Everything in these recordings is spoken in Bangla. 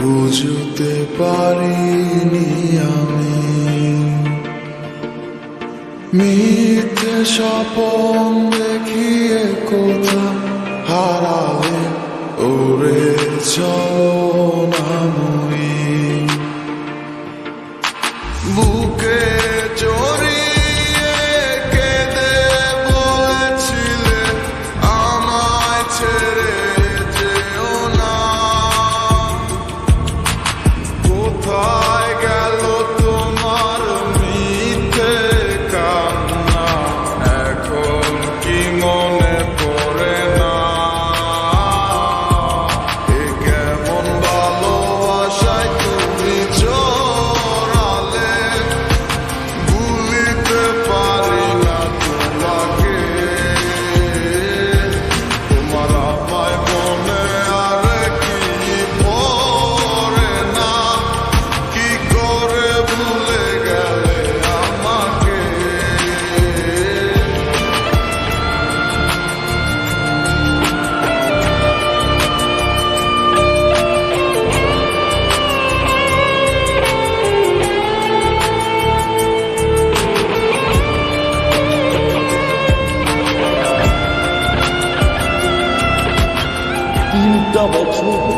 বুঝতে পারিনি আমি। মিথ্যে স্বপন দেখিয়ে কোথা হারালে ওরে চলো নাময়ী বুকে voltando.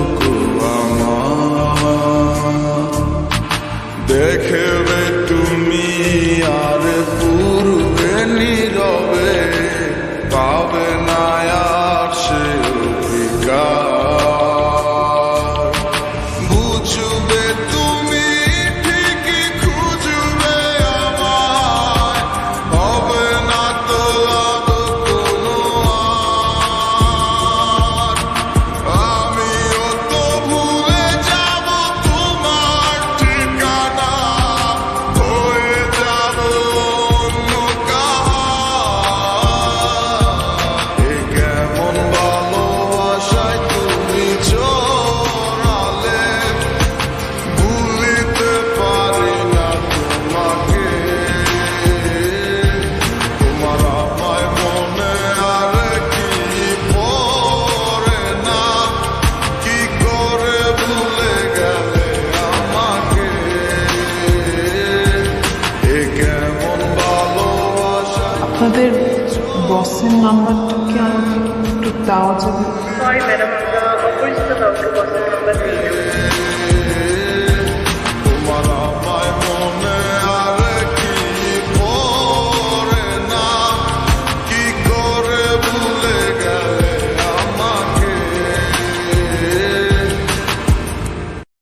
chwały na jaw আপনাদের বসের নাম্বারটা কি আর একটু দেওয়া যাবে ম্যাডাম আমরা অপরিচিত কাউকে বসের নাম্বার দিই